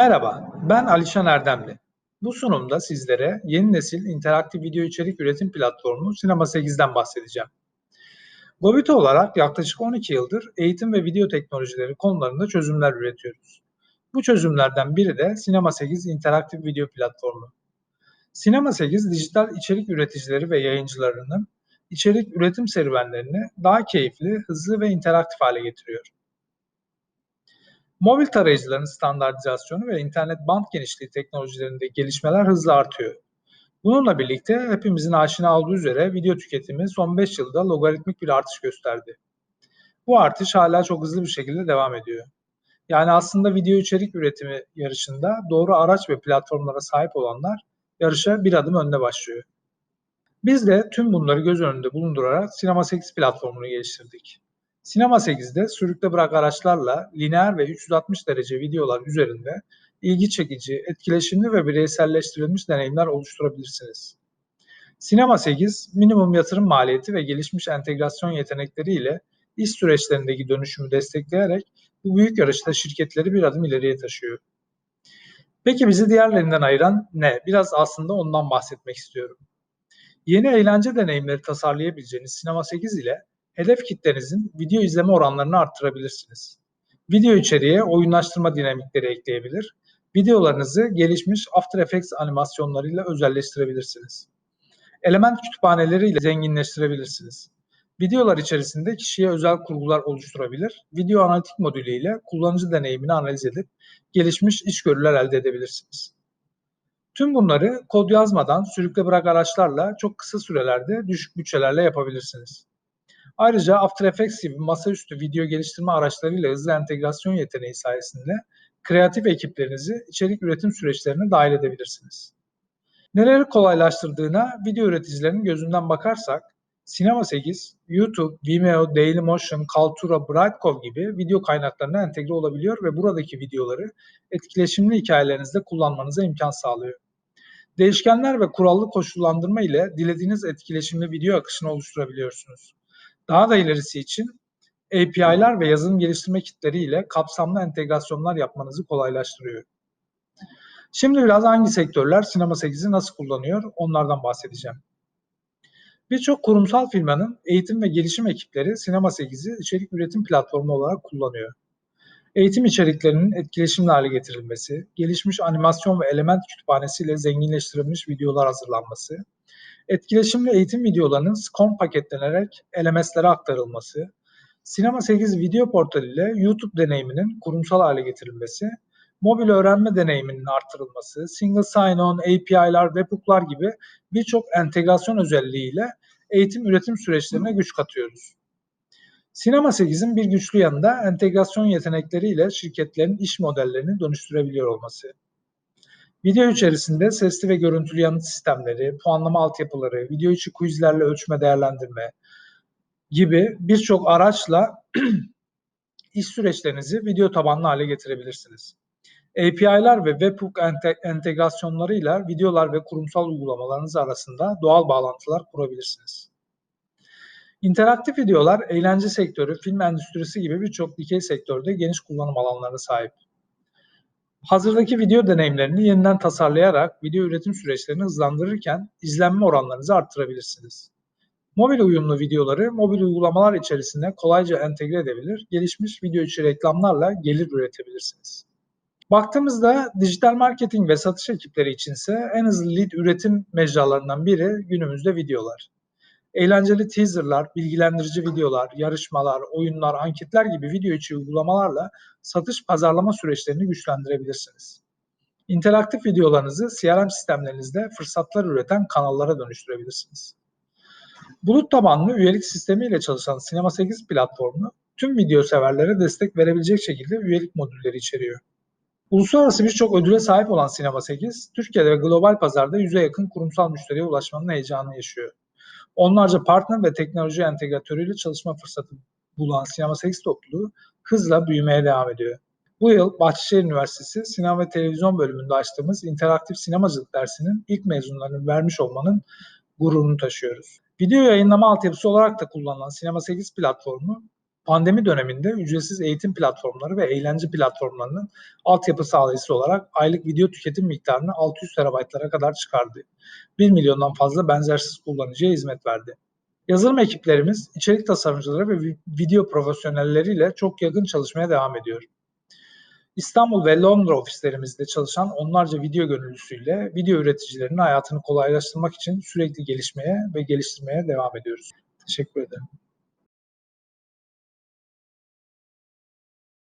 Merhaba, ben Alişan Erdemli. Bu sunumda sizlere yeni nesil interaktif video içerik üretim platformu Sinema 8'den bahsedeceğim. Gobito olarak yaklaşık 12 yıldır eğitim ve video teknolojileri konularında çözümler üretiyoruz. Bu çözümlerden biri de Sinema 8 interaktif video platformu. Sinema 8 dijital içerik üreticileri ve yayıncılarının içerik üretim serüvenlerini daha keyifli, hızlı ve interaktif hale getiriyor. Mobil tarayıcıların standartizasyonu ve internet band genişliği teknolojilerinde gelişmeler hızla artıyor. Bununla birlikte hepimizin aşina olduğu üzere video tüketimi son 5 yılda logaritmik bir artış gösterdi. Bu artış hala çok hızlı bir şekilde devam ediyor. Yani aslında video içerik üretimi yarışında doğru araç ve platformlara sahip olanlar yarışa bir adım önde başlıyor. Biz de tüm bunları göz önünde bulundurarak Sinema 8 platformunu geliştirdik. Sinema 8'de sürükle bırak araçlarla lineer ve 360 derece videolar üzerinde ilgi çekici, etkileşimli ve bireyselleştirilmiş deneyimler oluşturabilirsiniz. Sinema 8, minimum yatırım maliyeti ve gelişmiş entegrasyon yetenekleriyle iş süreçlerindeki dönüşümü destekleyerek bu büyük yarışta şirketleri bir adım ileriye taşıyor. Peki bizi diğerlerinden ayıran ne? Biraz aslında ondan bahsetmek istiyorum. Yeni eğlence deneyimleri tasarlayabileceğiniz Sinema 8 ile hedef kitlenizin video izleme oranlarını arttırabilirsiniz. Video içeriğe oyunlaştırma dinamikleri ekleyebilir, videolarınızı gelişmiş After Effects animasyonlarıyla özelleştirebilirsiniz. Element kütüphaneleriyle zenginleştirebilirsiniz. Videolar içerisinde kişiye özel kurgular oluşturabilir, video analitik modülü ile kullanıcı deneyimini analiz edip gelişmiş içgörüler elde edebilirsiniz. Tüm bunları kod yazmadan sürükle bırak araçlarla çok kısa sürelerde düşük bütçelerle yapabilirsiniz. Ayrıca After Effects gibi masaüstü video geliştirme araçlarıyla hızlı entegrasyon yeteneği sayesinde kreatif ekiplerinizi içerik üretim süreçlerine dahil edebilirsiniz. Neleri kolaylaştırdığına video üreticilerinin gözünden bakarsak, Sinema 8, YouTube, Vimeo, Dailymotion, Kaltura, Brightcove gibi video kaynaklarına entegre olabiliyor ve buradaki videoları etkileşimli hikayelerinizde kullanmanıza imkan sağlıyor. Değişkenler ve kurallı koşullandırma ile dilediğiniz etkileşimli video akışını oluşturabiliyorsunuz. Daha da ilerisi için API'lar ve yazılım geliştirme kitleriyle kapsamlı entegrasyonlar yapmanızı kolaylaştırıyor. Şimdi biraz hangi sektörler Sinema 8'i nasıl kullanıyor onlardan bahsedeceğim. Birçok kurumsal firmanın eğitim ve gelişim ekipleri Sinema 8'i içerik üretim platformu olarak kullanıyor. Eğitim içeriklerinin etkileşimli hale getirilmesi, gelişmiş animasyon ve element kütüphanesiyle zenginleştirilmiş videolar hazırlanması, etkileşimli eğitim videolarının SCOM paketlenerek LMS'lere aktarılması, Sinema 8 video portali ile YouTube deneyiminin kurumsal hale getirilmesi, mobil öğrenme deneyiminin artırılması, single sign-on, API'lar, webhook'lar gibi birçok entegrasyon özelliğiyle eğitim üretim süreçlerine güç katıyoruz. Sinema 8'in bir güçlü yanı da entegrasyon yetenekleriyle şirketlerin iş modellerini dönüştürebiliyor olması. Video içerisinde sesli ve görüntülü yanıt sistemleri, puanlama altyapıları, video içi quizlerle ölçme değerlendirme gibi birçok araçla iş süreçlerinizi video tabanlı hale getirebilirsiniz. API'lar ve webhook entegrasyonlarıyla videolar ve kurumsal uygulamalarınız arasında doğal bağlantılar kurabilirsiniz. İnteraktif videolar eğlence sektörü, film endüstrisi gibi birçok dikey sektörde geniş kullanım alanlarına sahip. Hazırdaki video deneyimlerini yeniden tasarlayarak video üretim süreçlerini hızlandırırken izlenme oranlarınızı arttırabilirsiniz. Mobil uyumlu videoları mobil uygulamalar içerisinde kolayca entegre edebilir, gelişmiş video içi reklamlarla gelir üretebilirsiniz. Baktığımızda dijital marketing ve satış ekipleri içinse en hızlı lead üretim mecralarından biri günümüzde videolar. Eğlenceli teaserlar, bilgilendirici videolar, yarışmalar, oyunlar, anketler gibi video içi uygulamalarla satış pazarlama süreçlerini güçlendirebilirsiniz. İnteraktif videolarınızı CRM sistemlerinizde fırsatlar üreten kanallara dönüştürebilirsiniz. Bulut tabanlı üyelik sistemiyle çalışan Sinema 8 platformu tüm video severlere destek verebilecek şekilde üyelik modülleri içeriyor. Uluslararası birçok ödüle sahip olan Sinema 8, Türkiye'de ve global pazarda yüze yakın kurumsal müşteriye ulaşmanın heyecanını yaşıyor. Onlarca partner ve teknoloji entegratörüyle çalışma fırsatı bulan Sinema 8 topluluğu hızla büyümeye devam ediyor. Bu yıl Bahçeşehir Üniversitesi Sinema ve Televizyon bölümünde açtığımız interaktif sinemacılık dersinin ilk mezunlarını vermiş olmanın gururunu taşıyoruz. Video yayınlama altyapısı olarak da kullanılan Sinema 8 platformu Pandemi döneminde ücretsiz eğitim platformları ve eğlence platformlarının altyapı sağlayıcısı olarak aylık video tüketim miktarını 600 terabaytlara kadar çıkardı. 1 milyondan fazla benzersiz kullanıcıya hizmet verdi. Yazılım ekiplerimiz içerik tasarımcıları ve vi- video profesyonelleriyle çok yakın çalışmaya devam ediyor. İstanbul ve Londra ofislerimizde çalışan onlarca video gönüllüsüyle video üreticilerinin hayatını kolaylaştırmak için sürekli gelişmeye ve geliştirmeye devam ediyoruz. Teşekkür ederim.